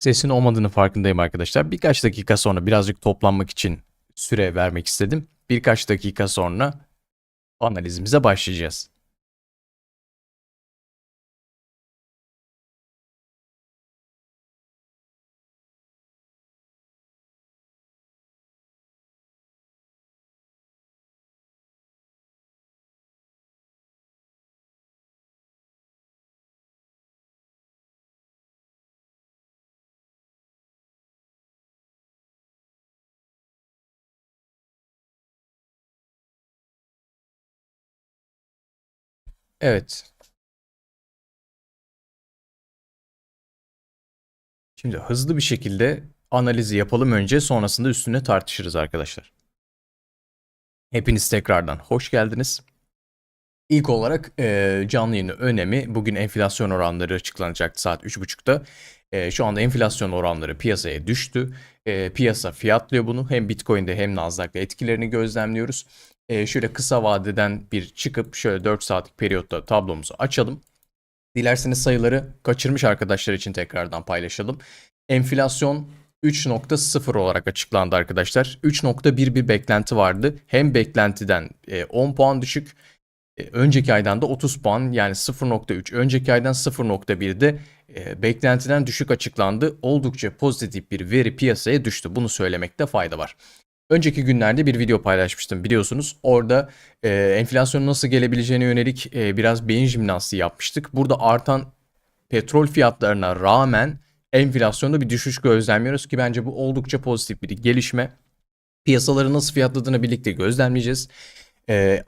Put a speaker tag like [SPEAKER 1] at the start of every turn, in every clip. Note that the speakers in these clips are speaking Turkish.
[SPEAKER 1] Sesin olmadığını farkındayım arkadaşlar. Birkaç dakika sonra birazcık toplanmak için süre vermek istedim. Birkaç dakika sonra analizimize başlayacağız. Evet. Şimdi hızlı bir şekilde analizi yapalım önce sonrasında üstüne tartışırız arkadaşlar. Hepiniz tekrardan hoş geldiniz. İlk olarak e, canlı yayının önemi bugün enflasyon oranları açıklanacaktı saat 3.30'da. E, şu anda enflasyon oranları piyasaya düştü. E, piyasa fiyatlıyor bunu. Hem Bitcoin'de hem Nasdaq'ta etkilerini gözlemliyoruz. E, şöyle kısa vadeden bir çıkıp şöyle 4 saatlik periyotta tablomuzu açalım. Dilerseniz sayıları kaçırmış arkadaşlar için tekrardan paylaşalım. Enflasyon 3.0 olarak açıklandı arkadaşlar. 3.1 bir beklenti vardı. Hem beklentiden e, 10 puan düşük, e, önceki aydan da 30 puan yani 0.3, önceki aydan 0.1'de e, beklentiden düşük açıklandı. Oldukça pozitif bir veri piyasaya düştü. Bunu söylemekte fayda var. Önceki günlerde bir video paylaşmıştım biliyorsunuz. Orada e, enflasyonun nasıl gelebileceğine yönelik e, biraz beyin jimnastiği yapmıştık. Burada artan petrol fiyatlarına rağmen enflasyonda bir düşüş gözlemliyoruz ki bence bu oldukça pozitif bir gelişme. Piyasaları nasıl fiyatladığını birlikte gözlemleyeceğiz. E,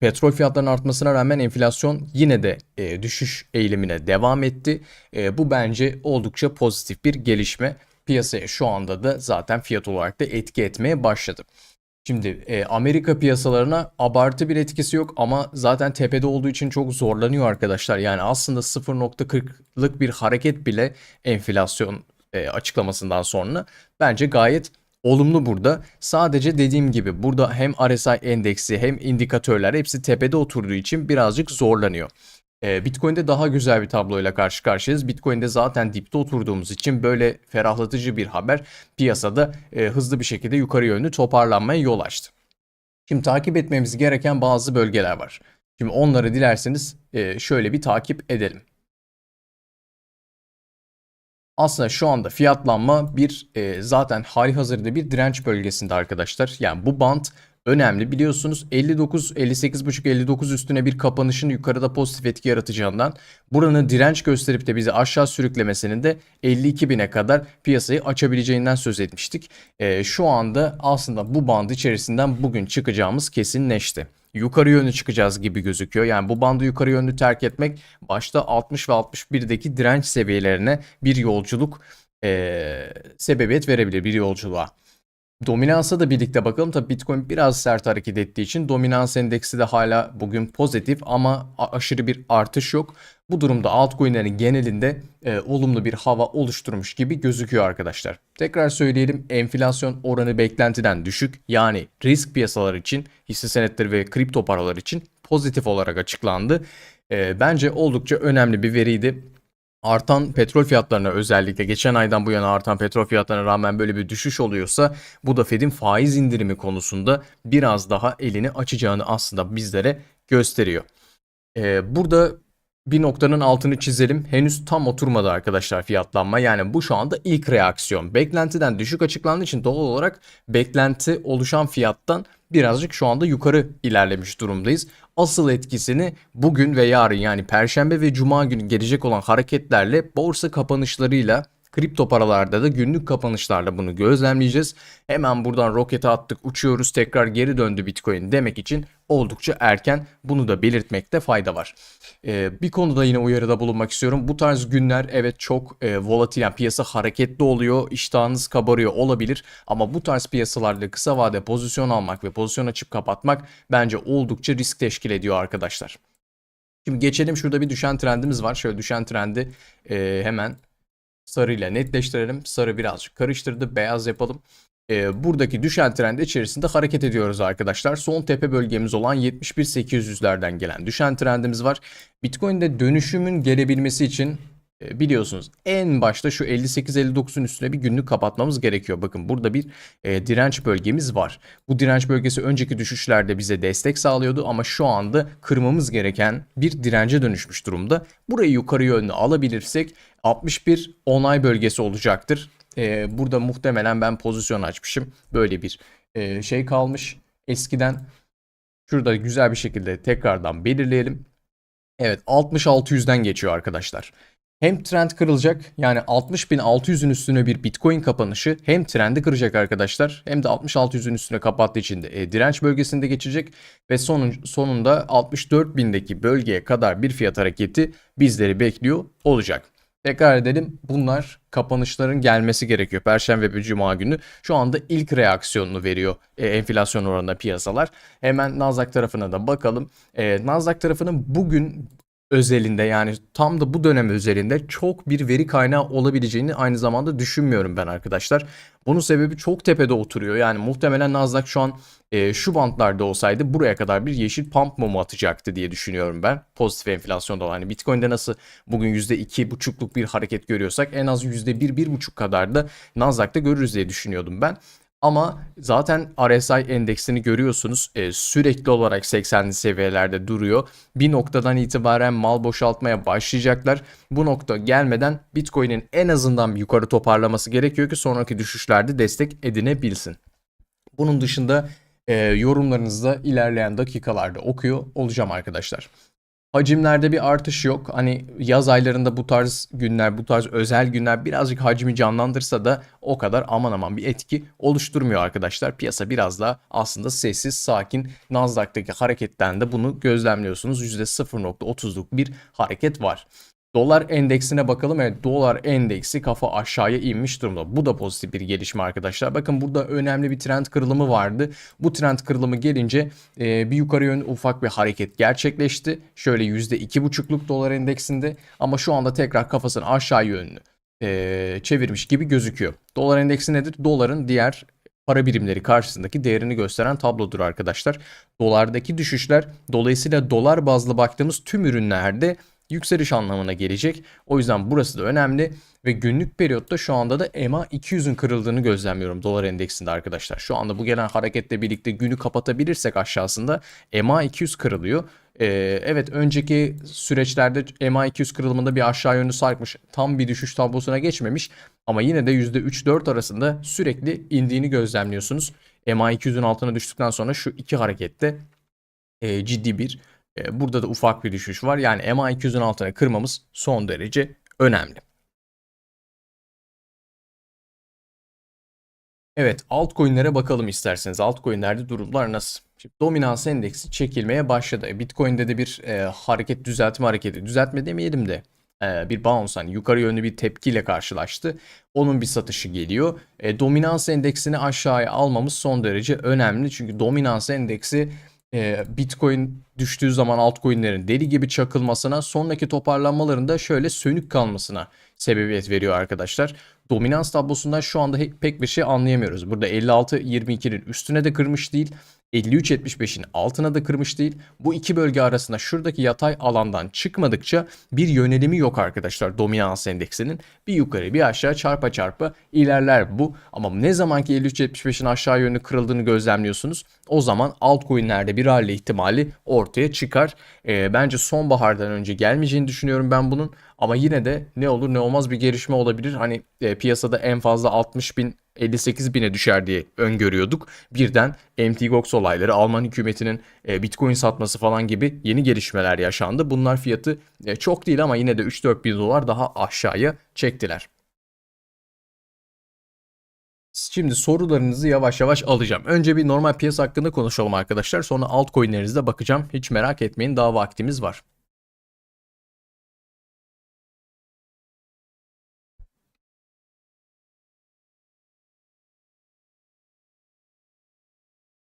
[SPEAKER 1] petrol fiyatlarının artmasına rağmen enflasyon yine de e, düşüş eğilimine devam etti. E, bu bence oldukça pozitif bir gelişme piyasaya şu anda da zaten fiyat olarak da etki etmeye başladı. Şimdi e, Amerika piyasalarına abartı bir etkisi yok ama zaten tepede olduğu için çok zorlanıyor arkadaşlar. Yani aslında 0.40'lık bir hareket bile enflasyon e, açıklamasından sonra bence gayet olumlu burada. Sadece dediğim gibi burada hem RSI endeksi hem indikatörler hepsi tepede oturduğu için birazcık zorlanıyor. Ee, Bitcoin'de daha güzel bir tabloyla karşı karşıyayız. Bitcoin'de zaten dipte oturduğumuz için böyle ferahlatıcı bir haber piyasada e, hızlı bir şekilde yukarı yönlü toparlanmaya yol açtı. Şimdi takip etmemiz gereken bazı bölgeler var. Şimdi onları dilerseniz e, şöyle bir takip edelim. Aslında şu anda fiyatlanma bir e, zaten hali hazırda bir direnç bölgesinde arkadaşlar. Yani bu band önemli. Biliyorsunuz 59, 58.5, 59 üstüne bir kapanışın yukarıda pozitif etki yaratacağından buranın direnç gösterip de bizi aşağı sürüklemesinin de 52 bine kadar piyasayı açabileceğinden söz etmiştik. E, şu anda aslında bu band içerisinden bugün çıkacağımız kesinleşti yukarı yönlü çıkacağız gibi gözüküyor. Yani bu bandı yukarı yönlü terk etmek başta 60 ve 61'deki direnç seviyelerine bir yolculuk eee, sebebiyet verebilir bir yolculuğa. Dominansa da birlikte bakalım. Tabii Bitcoin biraz sert hareket ettiği için dominans endeksi de hala bugün pozitif ama aşırı bir artış yok. Bu durumda altcoin'lerin genelinde e, olumlu bir hava oluşturmuş gibi gözüküyor arkadaşlar. Tekrar söyleyelim enflasyon oranı beklentiden düşük yani risk piyasalar için hisse senetleri ve kripto paralar için pozitif olarak açıklandı. E, bence oldukça önemli bir veriydi artan petrol fiyatlarına özellikle geçen aydan bu yana artan petrol fiyatlarına rağmen böyle bir düşüş oluyorsa bu da Fed'in faiz indirimi konusunda biraz daha elini açacağını aslında bizlere gösteriyor. Ee, burada bir noktanın altını çizelim. Henüz tam oturmadı arkadaşlar fiyatlanma. Yani bu şu anda ilk reaksiyon. Beklentiden düşük açıklandığı için doğal olarak beklenti oluşan fiyattan birazcık şu anda yukarı ilerlemiş durumdayız. Asıl etkisini bugün ve yarın yani perşembe ve cuma günü gelecek olan hareketlerle borsa kapanışlarıyla Kripto paralarda da günlük kapanışlarla bunu gözlemleyeceğiz. Hemen buradan rokete attık, uçuyoruz, tekrar geri döndü Bitcoin demek için oldukça erken. Bunu da belirtmekte fayda var. Ee, bir konuda yine uyarıda bulunmak istiyorum. Bu tarz günler evet çok e, volatil, yani piyasa hareketli oluyor, iştahınız kabarıyor olabilir. Ama bu tarz piyasalarda kısa vade pozisyon almak ve pozisyon açıp kapatmak bence oldukça risk teşkil ediyor arkadaşlar. Şimdi geçelim şurada bir düşen trendimiz var. Şöyle düşen trendi e, hemen sarıyla netleştirelim. Sarı birazcık karıştırdı. Beyaz yapalım. Ee, buradaki düşen trend içerisinde hareket ediyoruz arkadaşlar. Son tepe bölgemiz olan 71.800'lerden gelen düşen trendimiz var. Bitcoin'de dönüşümün gelebilmesi için e, biliyorsunuz en başta şu 58-59'un üstüne bir günlük kapatmamız gerekiyor. Bakın burada bir e, direnç bölgemiz var. Bu direnç bölgesi önceki düşüşlerde bize destek sağlıyordu ama şu anda kırmamız gereken bir dirence dönüşmüş durumda. Burayı yukarı yönlü alabilirsek 61 onay bölgesi olacaktır. E, burada muhtemelen ben pozisyon açmışım. Böyle bir e, şey kalmış eskiden. Şurada güzel bir şekilde tekrardan belirleyelim. Evet 60-600'den geçiyor arkadaşlar. Hem trend kırılacak yani 60.600'ün üstüne bir Bitcoin kapanışı hem trendi kıracak arkadaşlar hem de 60-600'ün üstüne kapattığı için de e, direnç bölgesinde geçecek ve sonun, sonunda 64.000'deki bölgeye kadar bir fiyat hareketi bizleri bekliyor olacak. Tekrar edelim bunlar kapanışların gelmesi gerekiyor. Perşembe ve Cuma günü şu anda ilk reaksiyonunu veriyor e, enflasyon oranında piyasalar. Hemen Nasdaq tarafına da bakalım. E, Nasdaq tarafının bugün özelinde yani tam da bu dönem özelinde çok bir veri kaynağı olabileceğini aynı zamanda düşünmüyorum ben arkadaşlar. Bunun sebebi çok tepede oturuyor. Yani muhtemelen Nasdaq şu an e, şu bantlarda olsaydı buraya kadar bir yeşil pump mumu atacaktı diye düşünüyorum ben. Pozitif enflasyonda olan. Hani Bitcoin'de nasıl bugün %2,5'luk bir hareket görüyorsak en az %1-1,5 kadar da Nasdaq'ta görürüz diye düşünüyordum ben. Ama zaten RSI endeksini görüyorsunuz e, sürekli olarak 80'li seviyelerde duruyor. Bir noktadan itibaren mal boşaltmaya başlayacaklar. Bu nokta gelmeden Bitcoin'in en azından yukarı toparlaması gerekiyor ki sonraki düşüşlerde destek edinebilsin. Bunun dışında e, yorumlarınızı da ilerleyen dakikalarda okuyor olacağım arkadaşlar. Hacimlerde bir artış yok. Hani yaz aylarında bu tarz günler, bu tarz özel günler birazcık hacmi canlandırsa da o kadar aman aman bir etki oluşturmuyor arkadaşlar. Piyasa biraz daha aslında sessiz, sakin. Nasdaq'taki hareketten de bunu gözlemliyorsunuz. %0.30'luk bir hareket var. Dolar endeksine bakalım. Evet dolar endeksi kafa aşağıya inmiş durumda. Bu da pozitif bir gelişme arkadaşlar. Bakın burada önemli bir trend kırılımı vardı. Bu trend kırılımı gelince e, bir yukarı yönlü ufak bir hareket gerçekleşti. Şöyle %2,5'luk dolar endeksinde ama şu anda tekrar kafasını aşağı yönlü e, çevirmiş gibi gözüküyor. Dolar endeksi nedir? Doların diğer para birimleri karşısındaki değerini gösteren tablodur arkadaşlar. Dolardaki düşüşler dolayısıyla dolar bazlı baktığımız tüm ürünlerde yükseliş anlamına gelecek. O yüzden burası da önemli ve günlük periyotta şu anda da EMA 200'ün kırıldığını gözlemliyorum dolar endeksinde arkadaşlar. Şu anda bu gelen hareketle birlikte günü kapatabilirsek aşağısında EMA 200 kırılıyor. Ee, evet önceki süreçlerde EMA 200 kırılımında bir aşağı yönlü sarkmış. Tam bir düşüş tablosuna geçmemiş ama yine de %3-4 arasında sürekli indiğini gözlemliyorsunuz. EMA 200'ün altına düştükten sonra şu iki harekette e, ciddi bir burada da ufak bir düşüş var. Yani MA200'ün altına kırmamız son derece önemli. Evet altcoin'lere bakalım isterseniz. Altcoin'lerde durumlar nasıl? Şimdi dominans endeksi çekilmeye başladı. Bitcoin'de de bir e, hareket düzeltme hareketi. Düzeltme demeyelim de e, bir bounce hani yukarı yönlü bir tepkiyle karşılaştı. Onun bir satışı geliyor. E, dominans endeksini aşağıya almamız son derece önemli. Çünkü dominans endeksi e, Bitcoin düştüğü zaman altcoin'lerin deli gibi çakılmasına, sonraki toparlanmalarında şöyle sönük kalmasına sebebiyet veriyor arkadaşlar. Dominans tablosundan şu anda pek bir şey anlayamıyoruz. Burada 56-22'nin üstüne de kırmış değil. 53.75'in altına da kırmış değil. Bu iki bölge arasında şuradaki yatay alandan çıkmadıkça bir yönelimi yok arkadaşlar dominans endeksinin. Bir yukarı bir aşağı çarpa çarpa ilerler bu. Ama ne zamanki 53.75'in aşağı yönlü kırıldığını gözlemliyorsunuz o zaman altcoin'lerde bir rally ihtimali ortaya çıkar. E, bence sonbahardan önce gelmeyeceğini düşünüyorum ben bunun. Ama yine de ne olur ne olmaz bir gelişme olabilir. Hani e, piyasada en fazla 60 bin 58 bine düşer diye öngörüyorduk. Birden MT Gox olayları, Alman hükümetinin e, Bitcoin satması falan gibi yeni gelişmeler yaşandı. Bunlar fiyatı e, çok değil ama yine de 3-4 bin dolar daha aşağıya çektiler. Şimdi sorularınızı yavaş yavaş alacağım. Önce bir normal piyasa hakkında konuşalım arkadaşlar. Sonra altcoin'lerinize bakacağım. Hiç merak etmeyin daha vaktimiz var.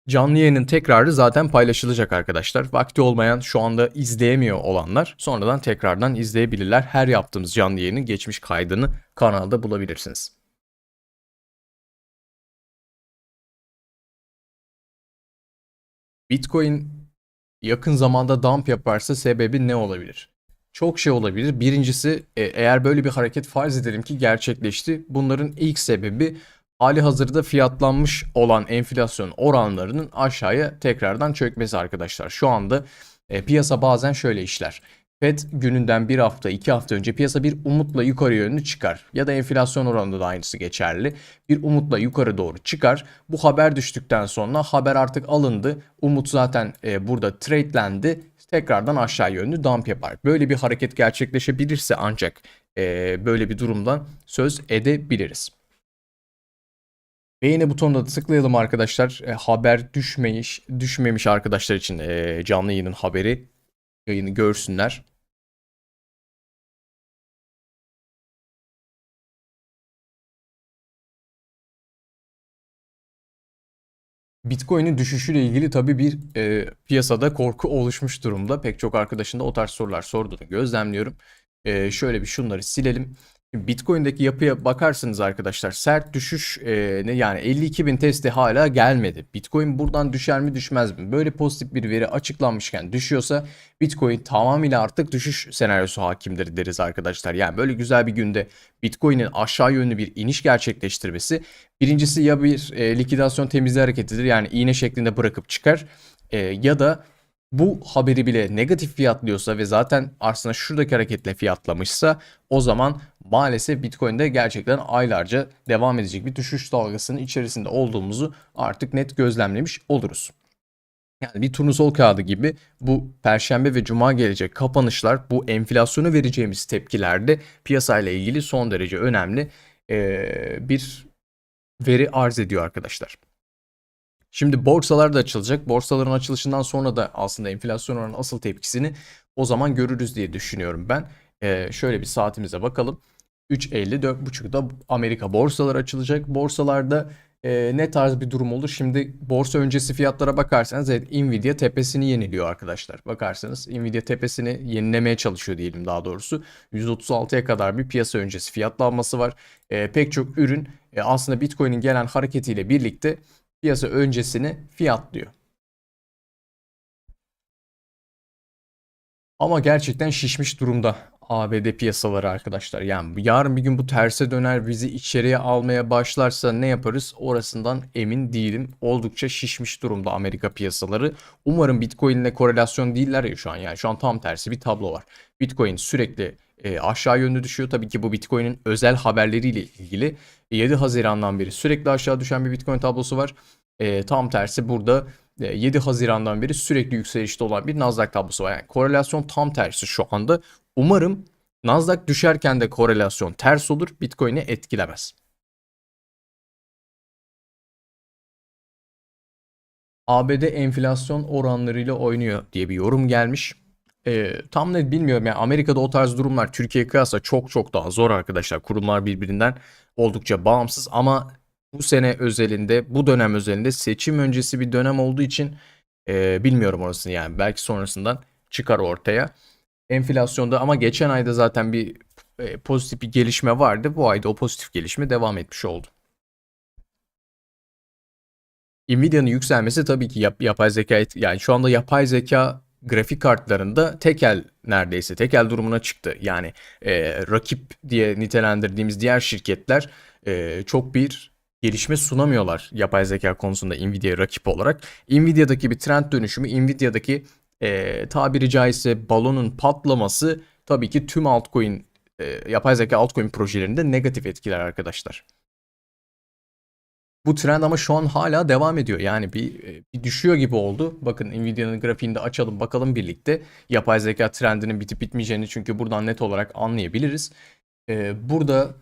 [SPEAKER 1] Canlı yayının tekrarı zaten paylaşılacak arkadaşlar. Vakti olmayan şu anda izleyemiyor olanlar sonradan tekrardan izleyebilirler. Her yaptığımız canlı yayının geçmiş kaydını kanalda bulabilirsiniz. Bitcoin yakın zamanda dump yaparsa sebebi ne olabilir? çok şey olabilir. Birincisi e, eğer böyle bir hareket farz edelim ki gerçekleşti. Bunların ilk sebebi hali hazırda fiyatlanmış olan enflasyon oranlarının aşağıya tekrardan çökmesi arkadaşlar. Şu anda e, piyasa bazen şöyle işler. FED gününden bir hafta, iki hafta önce piyasa bir umutla yukarı yönlü çıkar. Ya da enflasyon oranında da aynısı geçerli. Bir umutla yukarı doğru çıkar. Bu haber düştükten sonra haber artık alındı. Umut zaten e, burada trade'lendi. Tekrardan aşağı yönlü dump yapar. Böyle bir hareket gerçekleşebilirse ancak e, böyle bir durumdan söz edebiliriz. Beğeni butonuna da tıklayalım arkadaşlar. E, haber düşmemiş, düşmemiş arkadaşlar için e, canlı yayının haberi yayını görsünler. Bitcoin'in düşüşüyle ilgili tabii bir e, piyasada korku oluşmuş durumda. Pek çok arkadaşın da o tarz sorular sorduğunu gözlemliyorum. E, şöyle bir şunları silelim. Bitcoin'deki yapıya bakarsınız arkadaşlar sert düşüş e, ne yani 52 bin testi hala gelmedi. Bitcoin buradan düşer mi düşmez mi? Böyle pozitif bir veri açıklanmışken düşüyorsa Bitcoin tamamıyla artık düşüş senaryosu hakimdir deriz arkadaşlar. Yani böyle güzel bir günde Bitcoin'in aşağı yönlü bir iniş gerçekleştirmesi birincisi ya bir e, likidasyon temizliği hareketidir yani iğne şeklinde bırakıp çıkar e, ya da bu haberi bile negatif fiyatlıyorsa ve zaten aslında şuradaki hareketle fiyatlamışsa o zaman maalesef Bitcoin'de gerçekten aylarca devam edecek bir düşüş dalgasının içerisinde olduğumuzu artık net gözlemlemiş oluruz. Yani bir turnusol kağıdı gibi bu perşembe ve cuma gelecek kapanışlar bu enflasyonu vereceğimiz tepkilerde piyasayla ilgili son derece önemli bir veri arz ediyor arkadaşlar. Şimdi borsalar da açılacak. Borsaların açılışından sonra da aslında enflasyon oranının asıl tepkisini o zaman görürüz diye düşünüyorum ben. Ee, şöyle bir saatimize bakalım. 3.50-4.30'da Amerika borsaları açılacak. Borsalarda e, ne tarz bir durum olur? Şimdi borsa öncesi fiyatlara bakarsanız evet Nvidia tepesini yeniliyor arkadaşlar. Bakarsanız Nvidia tepesini yenilemeye çalışıyor diyelim daha doğrusu. 136'ya kadar bir piyasa öncesi fiyatlanması var. E, pek çok ürün e, aslında Bitcoin'in gelen hareketiyle birlikte piyasa öncesini fiyatlıyor. Ama gerçekten şişmiş durumda ABD piyasaları arkadaşlar. Yani yarın bir gün bu terse döner bizi içeriye almaya başlarsa ne yaparız orasından emin değilim. Oldukça şişmiş durumda Amerika piyasaları. Umarım Bitcoin ile korelasyon değiller ya şu an. Yani şu an tam tersi bir tablo var. Bitcoin sürekli e, aşağı yönlü düşüyor. Tabii ki bu Bitcoin'in özel haberleriyle ilgili 7 Haziran'dan beri sürekli aşağı düşen bir Bitcoin tablosu var. E, tam tersi burada 7 e, Haziran'dan beri sürekli yükselişte olan bir Nasdaq tablosu var. Yani korelasyon tam tersi şu anda. Umarım Nasdaq düşerken de korelasyon ters olur, Bitcoin'i etkilemez. ABD enflasyon oranlarıyla oynuyor diye bir yorum gelmiş. Ee, tam net bilmiyorum yani Amerika'da o tarz durumlar Türkiye'ye kıyasla çok çok daha zor arkadaşlar. Kurumlar birbirinden oldukça bağımsız ama bu sene özelinde, bu dönem özelinde seçim öncesi bir dönem olduğu için e, bilmiyorum orasını yani. Belki sonrasından çıkar ortaya. Enflasyonda ama geçen ayda zaten bir e, pozitif bir gelişme vardı. Bu ayda o pozitif gelişme devam etmiş oldu. Nvidia'nın yükselmesi tabii ki yap, yapay zeka yani şu anda yapay zeka grafik kartlarında tekel neredeyse tekel durumuna çıktı. Yani e, rakip diye nitelendirdiğimiz diğer şirketler e, çok bir gelişme sunamıyorlar yapay zeka konusunda Nvidia rakip olarak. Nvidia'daki bir trend dönüşümü, Nvidia'daki e, tabiri caizse balonun patlaması tabii ki tüm altcoin, e, yapay zeka altcoin projelerinde negatif etkiler arkadaşlar. Bu trend ama şu an hala devam ediyor. Yani bir, bir düşüyor gibi oldu. Bakın Nvidia'nın grafiğini de açalım bakalım birlikte. Yapay zeka trendinin bitip bitmeyeceğini çünkü buradan net olarak anlayabiliriz. Ee, burada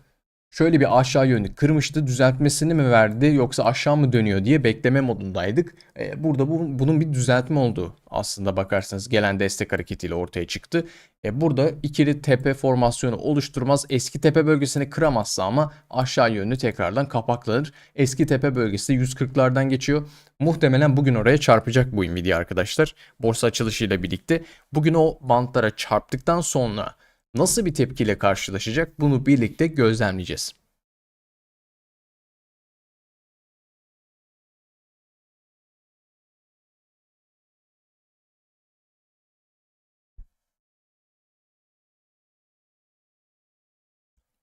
[SPEAKER 1] şöyle bir aşağı yönlü kırmıştı. Düzeltmesini mi verdi yoksa aşağı mı dönüyor diye bekleme modundaydık. Ee, burada bu, bunun bir düzeltme oldu aslında bakarsanız gelen destek hareketiyle ortaya çıktı. Ee, burada ikili tepe formasyonu oluşturmaz. Eski tepe bölgesini kıramazsa ama aşağı yönlü tekrardan kapaklanır. Eski tepe bölgesi 140'lardan geçiyor. Muhtemelen bugün oraya çarpacak bu Nvidia arkadaşlar. Borsa açılışıyla birlikte. Bugün o bantlara çarptıktan sonra nasıl bir tepkiyle karşılaşacak bunu birlikte gözlemleyeceğiz.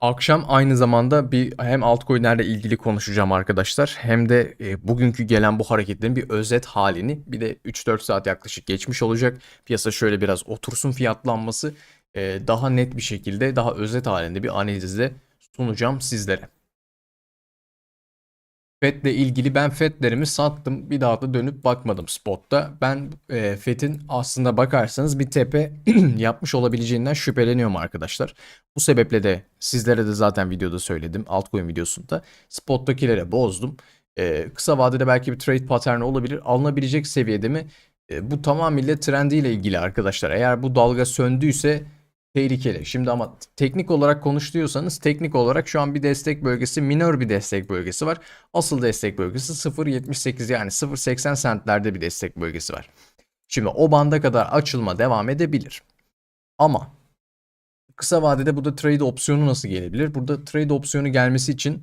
[SPEAKER 1] Akşam aynı zamanda bir hem altcoin'lerle ilgili konuşacağım arkadaşlar. Hem de e, bugünkü gelen bu hareketlerin bir özet halini bir de 3-4 saat yaklaşık geçmiş olacak. Piyasa şöyle biraz otursun fiyatlanması e, daha net bir şekilde daha özet halinde bir analizle sunacağım sizlere. FED'le ilgili ben FED'lerimi sattım. Bir daha da dönüp bakmadım spotta. Ben e, FED'in aslında bakarsanız bir tepe yapmış olabileceğinden şüpheleniyorum arkadaşlar. Bu sebeple de sizlere de zaten videoda söyledim. Altcoin videosunda. Spot'takilere bozdum. E, kısa vadede belki bir trade pattern olabilir. Alınabilecek seviyede mi? E, bu tamamıyla trendiyle ilgili arkadaşlar. Eğer bu dalga söndüyse tehlikeli. Şimdi ama teknik olarak konuşuyorsanız teknik olarak şu an bir destek bölgesi minor bir destek bölgesi var. Asıl destek bölgesi 0.78 yani 0.80 centlerde bir destek bölgesi var. Şimdi o banda kadar açılma devam edebilir. Ama kısa vadede burada trade opsiyonu nasıl gelebilir? Burada trade opsiyonu gelmesi için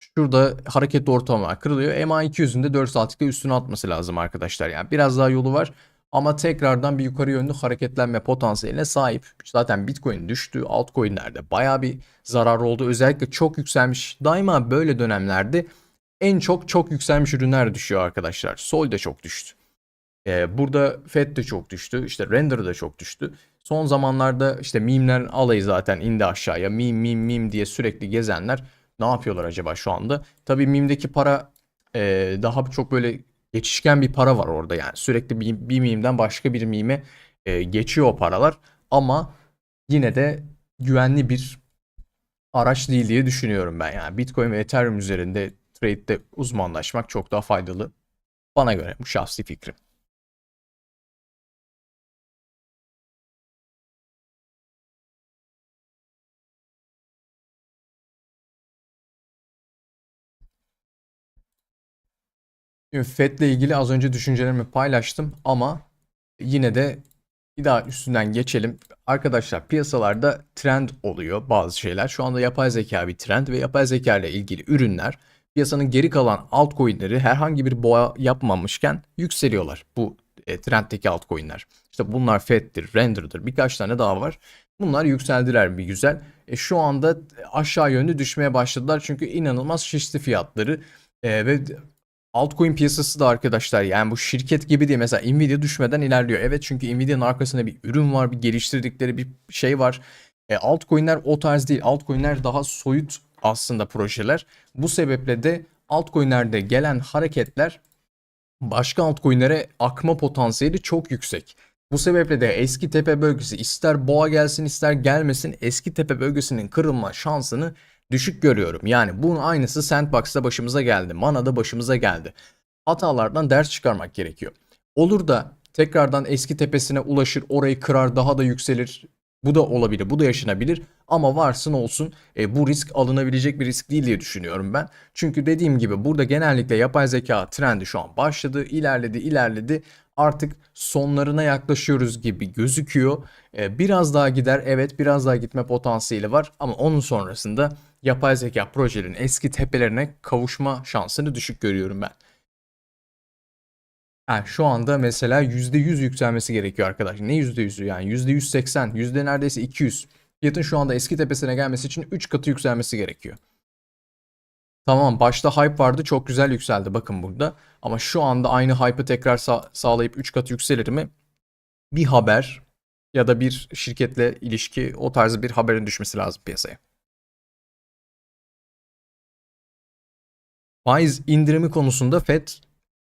[SPEAKER 1] şurada hareketli ortalama kırılıyor. MA200'ün de 4 saatlikte üstüne atması lazım arkadaşlar. Yani biraz daha yolu var. Ama tekrardan bir yukarı yönlü hareketlenme potansiyeline sahip. Zaten Bitcoin düştü. Altcoin'lerde baya bir zarar oldu. Özellikle çok yükselmiş. Daima böyle dönemlerde en çok çok yükselmiş ürünler düşüyor arkadaşlar. Sol de çok düştü. Ee, burada FED de çok düştü. İşte Render de çok düştü. Son zamanlarda işte mimlerin alayı zaten indi aşağıya. Mim mim mim diye sürekli gezenler ne yapıyorlar acaba şu anda? Tabii mimdeki para e, daha çok böyle geçişken bir para var orada yani. Sürekli bir, bir mimden başka bir mime e, geçiyor o paralar. Ama yine de güvenli bir araç değil diye düşünüyorum ben. Yani Bitcoin ve Ethereum üzerinde trade'de uzmanlaşmak çok daha faydalı. Bana göre bu şahsi fikrim. Şimdi FED'le ilgili az önce düşüncelerimi paylaştım ama yine de bir daha üstünden geçelim. Arkadaşlar piyasalarda trend oluyor bazı şeyler. Şu anda yapay zeka bir trend ve yapay zeka ile ilgili ürünler piyasanın geri kalan altcoin'leri herhangi bir boğa yapmamışken yükseliyorlar. Bu e, trenddeki altcoin'ler. İşte bunlar FED'dir, Render'dır birkaç tane daha var. Bunlar yükseldiler bir güzel. E, şu anda aşağı yönlü düşmeye başladılar çünkü inanılmaz şişti fiyatları. E, ve Altcoin piyasası da arkadaşlar yani bu şirket gibi değil. Mesela Nvidia düşmeden ilerliyor. Evet çünkü Nvidia'nın arkasında bir ürün var, bir geliştirdikleri bir şey var. E, altcoin'ler o tarz değil. Altcoin'ler daha soyut aslında projeler. Bu sebeple de altcoin'lerde gelen hareketler başka altcoin'lere akma potansiyeli çok yüksek. Bu sebeple de eski tepe bölgesi ister boğa gelsin ister gelmesin eski tepe bölgesinin kırılma şansını düşük görüyorum. Yani bunun aynısı Sandbox'ta başımıza geldi. Mana'da başımıza geldi. Hatalardan ders çıkarmak gerekiyor. Olur da tekrardan eski tepesine ulaşır, orayı kırar, daha da yükselir. Bu da olabilir, bu da yaşanabilir. Ama varsın olsun e, bu risk alınabilecek bir risk değil diye düşünüyorum ben. Çünkü dediğim gibi burada genellikle yapay zeka trendi şu an başladı, ilerledi, ilerledi. Artık sonlarına yaklaşıyoruz gibi gözüküyor. E, biraz daha gider, evet biraz daha gitme potansiyeli var. Ama onun sonrasında yapay zeka projelerinin eski tepelerine kavuşma şansını düşük görüyorum ben. Yani şu anda mesela %100 yükselmesi gerekiyor arkadaşlar. Ne %100'ü yani %180, yüzde neredeyse 200. Fiyatın şu anda eski tepesine gelmesi için 3 katı yükselmesi gerekiyor. Tamam başta hype vardı çok güzel yükseldi bakın burada. Ama şu anda aynı hype'ı tekrar sa sağlayıp 3 katı yükselir mi? Bir haber ya da bir şirketle ilişki o tarzı bir haberin düşmesi lazım piyasaya. Faiz indirimi konusunda FED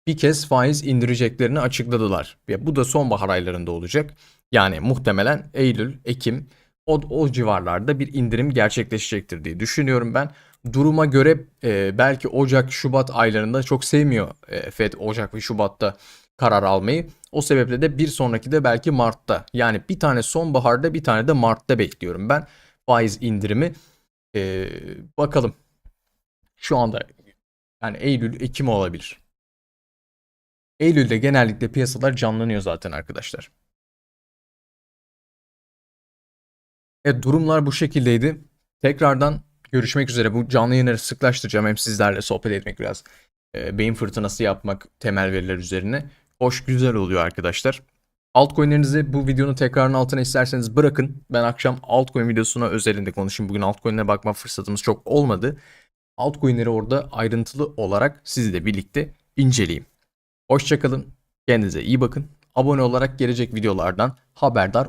[SPEAKER 1] bir kez faiz indireceklerini açıkladılar. Ve bu da sonbahar aylarında olacak. Yani muhtemelen Eylül, Ekim o, o civarlarda bir indirim gerçekleşecektir diye düşünüyorum ben. Duruma göre e, belki Ocak, Şubat aylarında çok sevmiyor e, FED Ocak ve Şubat'ta karar almayı. O sebeple de bir sonraki de belki Mart'ta. Yani bir tane sonbaharda bir tane de Mart'ta bekliyorum ben faiz indirimi. E, bakalım. Şu anda yani Eylül, Ekim olabilir. Eylül'de genellikle piyasalar canlanıyor zaten arkadaşlar. Evet durumlar bu şekildeydi. Tekrardan görüşmek üzere. Bu canlı yayınları sıklaştıracağım. Hem sizlerle sohbet etmek biraz. E, beyin fırtınası yapmak temel veriler üzerine. Hoş güzel oluyor arkadaşlar. Altcoin'lerinizi bu videonun tekrarının altına isterseniz bırakın. Ben akşam altcoin videosuna özelinde konuşayım. Bugün altcoin'lere bakma fırsatımız çok olmadı. Altcoin'leri orada ayrıntılı olarak sizle birlikte inceleyeyim. Hoşçakalın. Kendinize iyi bakın. Abone olarak gelecek videolardan haberdar